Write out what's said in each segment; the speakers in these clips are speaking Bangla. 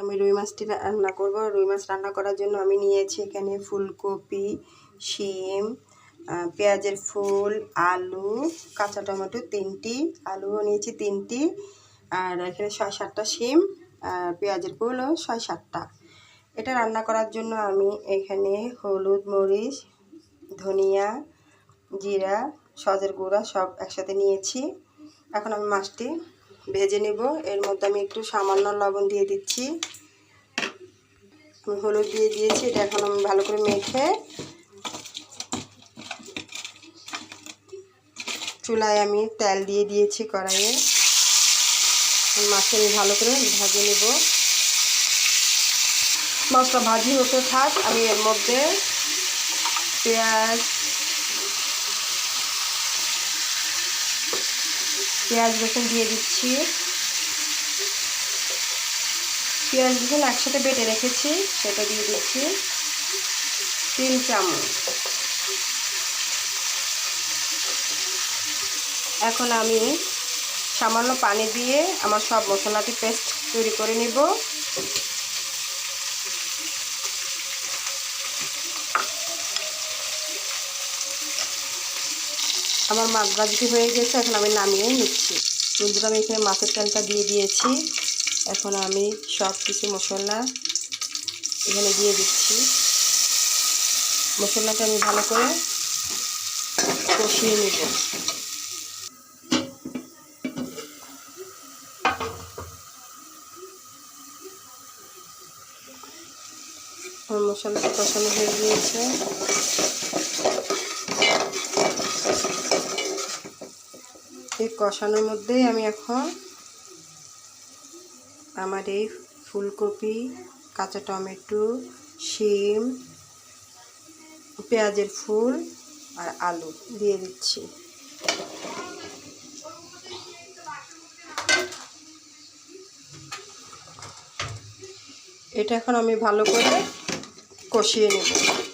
আমি রুই মাছটি রান্না করব। রুই মাছ রান্না করার জন্য আমি নিয়েছি এখানে ফুলকপি, শিম পেঁয়াজের ফুল, আলু, কাঁচা টমেটো তিনটি, আলুও নিয়েছি তিনটি, আর এখানে ছয় সাতটা শিম আর পেঁয়াজের ফুলও ছয় সাতটা। এটা রান্না করার জন্য আমি এখানে হলুদ, মরিচ, ধনিয়া, জিরা, সজের গুঁড়া সব একসাথে নিয়েছি। এখন আমি মাছটি ভেজে নেব। এর মধ্যে আমি একটু সামান্য লবণ দিয়ে দিচ্ছি। আমি হলুদ দিয়ে দিয়েছি, এটা এখন আমি ভালো করে মেখে চুলায় আমি তেল দিয়ে দিয়েছি কড়াইয়ে। মাছটা আমি ভালো করে ভাজে নেব। মাছটা ভাজি হতে থাক, আমি এর মধ্যে পেঁয়াজ পেঁয়াজ রসুন দিয়ে দিচ্ছি। পেঁয়াজ রসুন একসাথে বেটে রেখেছি সেটা দিয়ে দিচ্ছি তিন চামচ। এখন আমি সামান্য পানি দিয়ে আমার সব মশলাটি পেস্ট তৈরি করে নিব। আমার মাছ ভাজিটি হয়ে গেছে, এখন আমি নামিয়ে নিচ্ছি। বন্ধুরা, আমি এখানে মাছের তেলটা দিয়ে দিয়েছি। এখন আমি সব কিছু মশলা এখানে দিয়ে দিচ্ছি। মশলাটা আমি ভালো করে কষিয়ে নেব। মশলাটা কষানো হয়ে গিয়েছে। এই কষানোর মধ্যেই আমি এখন আমার এই ফুলকপি, কাঁচা টমেটো, শিম, পেঁয়াজের ফুল আর আলু দিয়ে দিচ্ছি। এটা এখন আমি ভালো করে কষিয়ে নেব।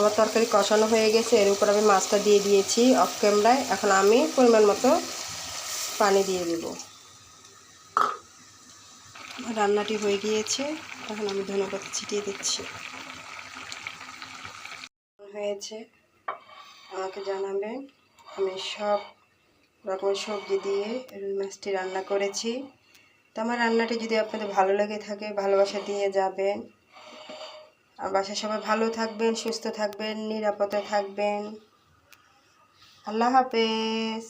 আমার তরকারি কষানো হয়ে গেছে, এর উপর আমি মাছটা দিয়ে দিয়েছি অফ ক্যামেরায় এখন আমি পরিমাণ মতো পানি দিয়ে দেব। রান্নাটি হয়ে গিয়েছে, এখন আমি ধন্যবাদ ছিটিয়ে দিচ্ছি। হয়েছে, আমাকে জানাবেন, আমি সব রকমের সবজি দিয়ে রুই মাছটি রান্না করেছি। তো আমার রান্নাটি যদি আপনাদের ভালো লেগে থাকে, ভালোবাসা দিয়ে যাবেন বাসায় সবাই ভালো থাকবেন সুস্থ থাকবেন নিরাপদে থাকবেন। আল্লাহ হাফেজ।